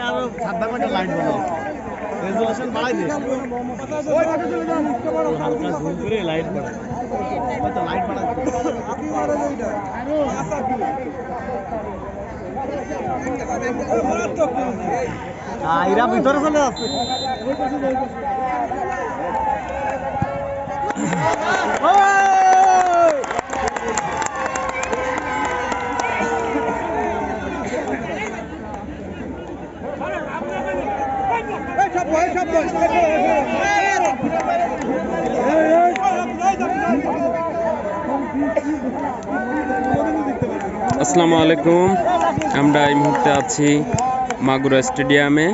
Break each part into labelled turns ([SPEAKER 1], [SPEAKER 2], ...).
[SPEAKER 1] আরও লাইট বানাও রেজুলেশন বাড়াই দে হালকা এরা ভিতরে চলে যাচ্ছে
[SPEAKER 2] আসসালামু আলাইকুম। আমরা এই মুহূর্তে আছি মাগুরা স্টেডিয়ামে।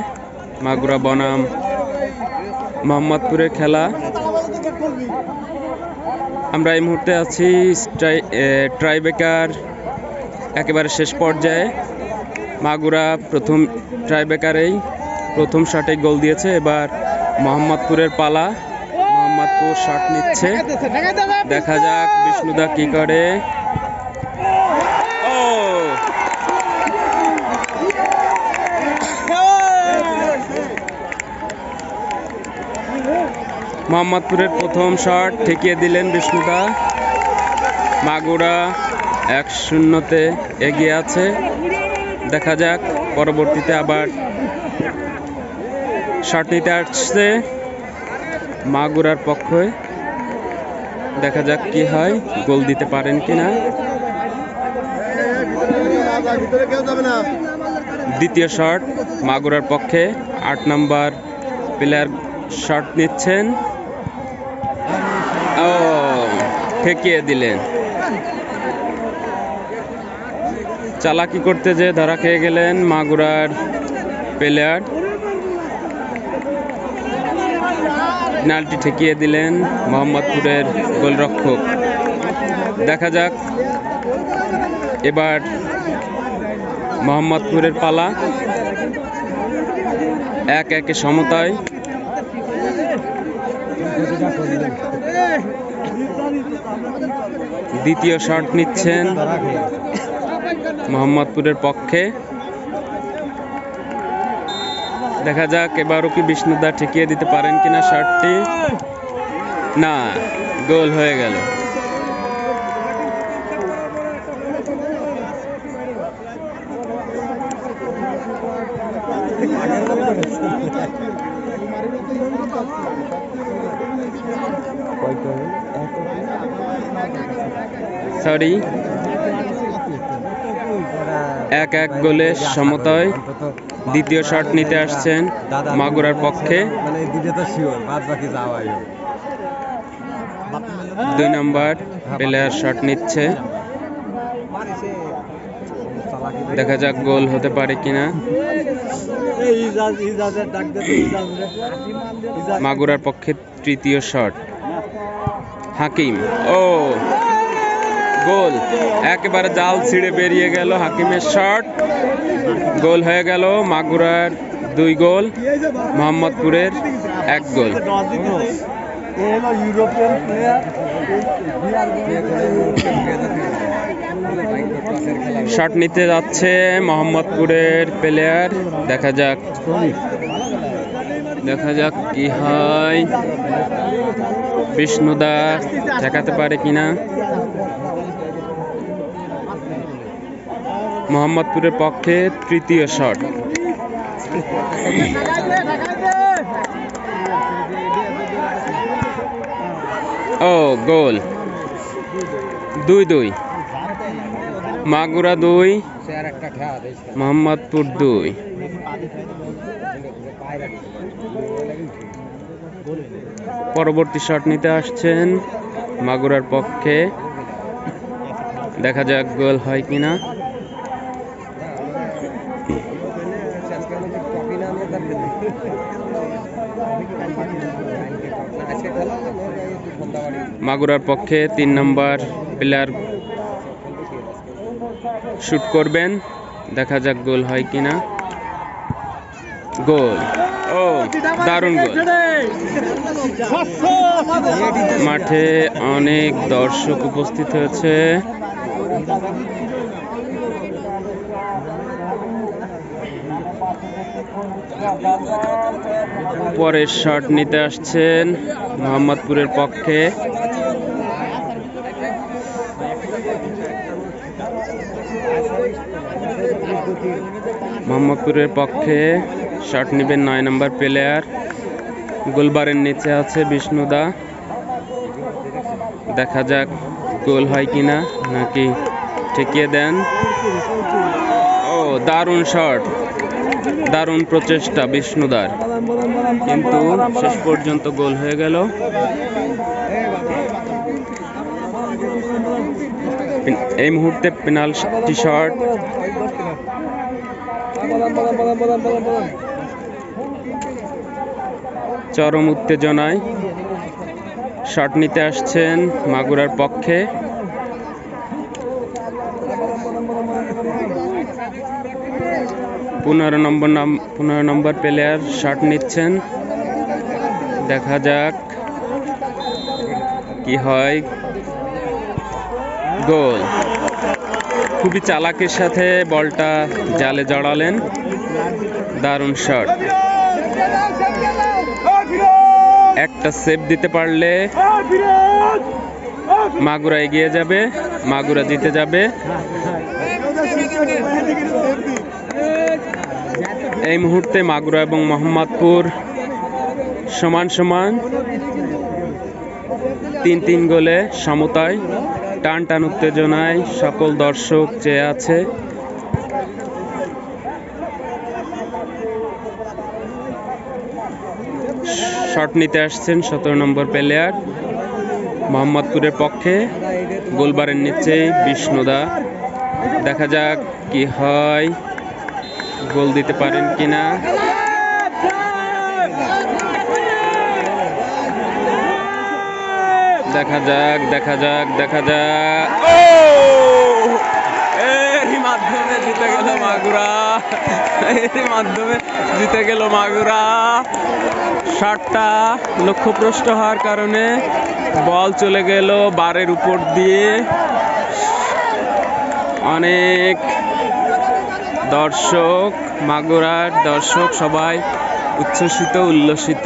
[SPEAKER 2] মাগুরা বনাম মোহাম্মদপুরের খেলা। আমরা এই মুহূর্তে আছি ট্রাইবেকার একেবারে শেষ পর্যায়ে। মাগুরা প্রথম ট্রাইবেকারেই। প্রথম শটে গোল দিয়েছে। এবার মোহাম্মদপুরের পালা। মোহাম্মদপুর শট নিচ্ছে। দেখা যাক বিষ্ণুদা কি করে। ও! মোহাম্মদপুরের প্রথম শট ঠেকিয়ে দিলেন বিষ্ণুদা। মাগুরা এক শূন্যতে এগিয়ে আছে। দেখা যাক, পরবর্তীতে আবার শট নিতে আসছে মাগুরার পক্ষে। দেখা যাক কি হয়, গোল দিতে পারেন কিনা। দ্বিতীয় শট মাগুরার পক্ষে, আট নাম্বার প্লেয়ার শট নিচ্ছেন। ও, ঠেকিয়ে দিলেন। চালাকি করতে যে ধরা খেয়ে গেলেন মাগুরার প্লেয়ার। পেনাল্টি ঠেকিয়ে দিলেন মোহাম্মদপুরের গোলরক্ষক। দেখা যাক। এবার মোহাম্মদপুরের পালা। এক একে সমতায়। দ্বিতীয় শট নিচ্ছেন মোহাম্মদপুরের পক্ষে। দেখা যাক, এবারও কি বিষ্ণুদা ঠেকিয়ে দিতে পারেন কিনা শটটি না, গোল হয়ে গেল। সরি এক এক গোলে সমতায়। দ্বিতীয় শট নিতে আসছেন মাগুরার পক্ষে।
[SPEAKER 1] মানে
[SPEAKER 2] দুই নম্বর প্লেয়ার শট নিচ্ছে। দেখা যাক গোল হতে পারে কিনা। মাগুরার পক্ষে তৃতীয় শট হাকিম ও! গোল। একেবারে জাল ছিঁড়ে বেরিয়ে গেল হাকিমের শট। গোল হয়ে গেল মাগুরার দুই গোল, মোহাম্মদপুরের এক গোল। শট নিতে যাচ্ছে মোহাম্মদপুরের প্লেয়ার দেখা যাক। দেখা যাক কি হয়। বিষ্ণুদা ঠেকাতে পারে কিনা। মোহাম্মদপুরের পক্ষে তৃতীয় শট। ও, গোল। দুই দুই মাগুরা দুই, মোহাম্মদপুর দুই। পরবর্তী শট নিতে আসছেন মাগুরার পক্ষে। দেখা যাক গোল হয় কিনা। মাগুরার পক্ষে তিন নম্বর প্লেয়ার শুট করবেন। দেখা যাক গোল হয় কিনা। গোল। ও, দারুণ গোল। মাঠে অনেক দর্শক উপস্থিত হয়েছে। পরের শট নিতে আসছেন মোহাম্মদপুরের পক্ষে। মোহাম্মদপুরের পক্ষে শট নেবেন নয় নম্বর প্লেয়ার গোলবারের নিচে আছে বিষ্ণুদা। দেখা যাক গোল হয় কিনা, নাকি ঠেকিয়ে দেন। ও, দারুণ শট দারুণ প্রচেষ্টা বিষ্ণুদার। কিন্তু শেষ পর্যন্ত গোল হয়ে গেল। এই মুহূর্তে পেনাল্টি শট চরম উত্তেজনায় শট নিতে আসছেন মাগুরার পক্ষে। পনেরো নম্বর নাম, পনেরো নম্বর প্লেয়ার শট নিচ্ছেন। দেখা যাক কি হয়। গোল। খুবই চালাকের সাথে বলটা জালে জড়ালেন। দারুণ শট একটা সেভ দিতে পারলে মাগুরা এগিয়ে যাবে, মাগুরা জিতে যাবে। এই মুহূর্তে মাগুরা এবং মোহাম্মদপুর সমান সমান তিন তিন গোলে সমতায় টান টান উত্তেজনায় সকল দর্শক চেয়ে আছে। শট নিতে আসছেন সতেরো নম্বর প্লেয়ার মোহাম্মদপুরের পক্ষে। গোলবারের নিচে বিষ্ণুদা। দেখা যাক কি হয়। গোল দিতে পারেন কিনা। দেখা যাক দেখা যাক দেখা যাক। এরই মাধ্যমে জিতে গেল মাগুরা। এরই মাধ্যমে জিতে গেল মাগুরা। শটটা লক্ষ্যপ্রষ্ট হওয়ার কারণে বল চলে গেল বারের উপর দিয়ে। অনেক দর্শক, মাগুরার দর্শক সবাই উচ্ছ্বসিত, উল্লসিত।